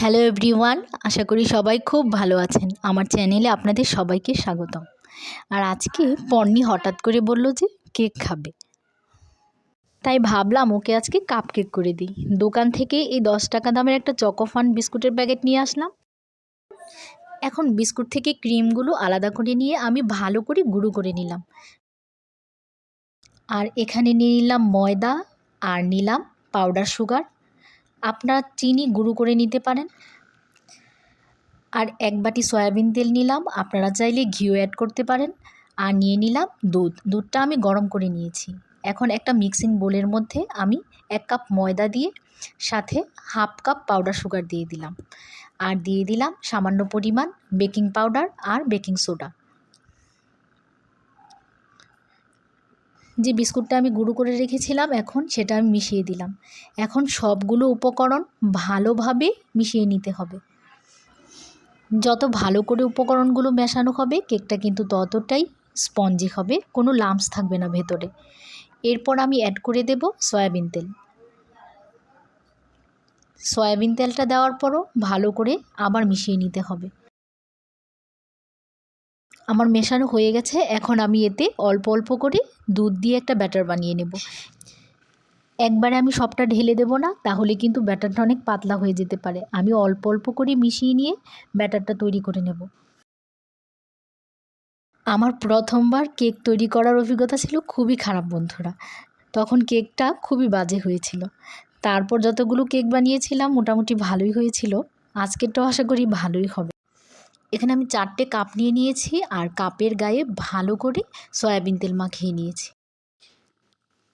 Hello everyone আশা করি সবাই খুব ভালো আছেন। আমার চ্যানেলে আপনাদের সবাইকে স্বাগতম। আর আজকে পন্নি হঠাৎ করে বলল যে কেক খাবে। তাই ভাবলাম ওকে আজকে কাপ কেক করে দিই। দোকান থেকে এই দশ টাকা দামের একটা চকোফান বিস্কুটের প্যাকেট নিয়ে আসলাম। এখন বিস্কুট থেকে ক্রিমগুলো আলাদা করে নিয়ে আমি ভালো করে গুঁড়ো করে নিলাম। আর এখানে নিয়ে নিলাম ময়দা আর নিলাম পাউডার সুগার আপনারা চিনি গুঁড়ো করে নিতে পারেন। আর এক বাটি সয়াবিন তেল নিলাম, আপনারা চাইলে ঘিও অ্যাড করতে পারেন। আর নিয়ে নিলাম দুধ। দুধটা আমি গরম করে নিয়েছি। এখন একটা মিক্সিং বোলের মধ্যে আমি এক কাপ ময়দা দিয়ে সাথে হাফ কাপ পাউডার সুগার দিয়ে দিলাম। আর দিয়ে দিলাম সামান্য পরিমাণ বেকিং পাউডার আর বেকিং সোডা যে বিস্কুটটা আমি গুঁড়ো করে রেখেছিলাম এখন সেটা আমি মিশিয়ে দিলাম। এখন সবগুলো উপকরণ ভালোভাবে মিশিয়ে নিতে হবে। যত ভালো করে উপকরণগুলো মেশানো হবে, কেকটা কিন্তু ততটাই স্পঞ্জি হবে, কোনো লাম্পস থাকবে না ভেতরে। এরপর আমি অ্যাড করে দেব সয়াবিন তেল। সয়াবিন তেলটা দেওয়ার পরও ভালো করে আবার মিশিয়ে নিতে হবে। আমার মেশানো হয়ে গেছে, এখন আমি এতে অল্প অল্প করে দুধ দিয়ে একটা ব্যাটার বানিয়ে নেব। একবারে আমি সবটা ঢেলে দেবো না, তাহলে কিন্তু ব্যাটারটা অনেক পাতলা হয়ে যেতে পারে। আমি অল্প অল্প করে মিশিয়ে নিয়ে ব্যাটারটা তৈরি করে নেব। আমার প্রথমবার কেক তৈরি করার অভিজ্ঞতা ছিল খুবই খারাপ, বন্ধুরা। তখন কেকটা খুবই বাজে হয়েছিল। তারপর যতগুলো কেক বানিয়েছিলাম, মোটামুটি ভালোই হয়েছিল। আজকেরটাও আশা করি ভালোই হবে। এখানে আমি চারটে কাপ নিয়ে নিয়েছি আর কাপের গায়ে ভালো করে সয়াবিন তেল মাখিয়ে নিয়েছি।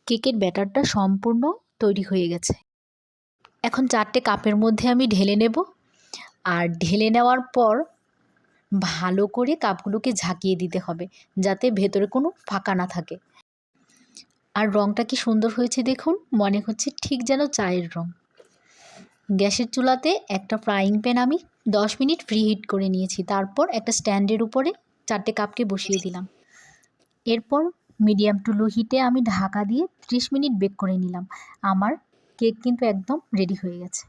কেকের ব্যাটারটা সম্পূর্ণ তৈরি হয়ে গেছে। এখন চারটে কাপের মধ্যে আমি ঢেলে নেব। আর ঢেলে নেওয়ার পর ভালো করে কাপগুলোকে ঝাঁকিয়ে দিতে হবে যাতে ভেতরে কোনো ফাঁকা না থাকে। আর রঙটা কি সুন্দর হয়েছে দেখুন, মনে হচ্ছে ঠিক যেন চায়ের রঙ গ্যাসের চুলাতে একটা ফ্রাইং প্যান আমি দশ মিনিট ফ্রি হিট করে নিয়েছি। তারপর একটা স্ট্যান্ডের উপরে চারটে কাপকে বসিয়ে দিলাম। এরপর মিডিয়াম টু লো হিটে আমি ঢাকা দিয়ে ত্রিশ মিনিট বেক করে নিলাম। আমার কেক কিন্তু একদম রেডি হয়ে গেছে।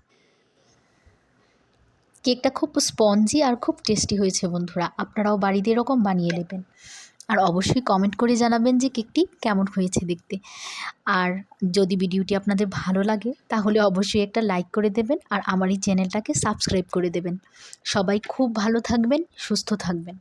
কেকটা খুব স্পঞ্জি আর খুব টেস্টি হয়েছে বন্ধুরা। আপনারাও বাড়িতে এরকম বানিয়ে নেবেন। আর অবশ্যই কমেন্ট করে জানাবেন যে কেকটি কেমন হয়েছে দেখতে। আর যদি ভিডিওটি আপনাদের ভালো লাগে, তাহলে অবশ্যই একটা লাইক করে দেবেন আর আমার এই চ্যানেলটাকে সাবস্ক্রাইব করে দেবেন। সবাই খুব ভালো থাকবেন, সুস্থ থাকবেন।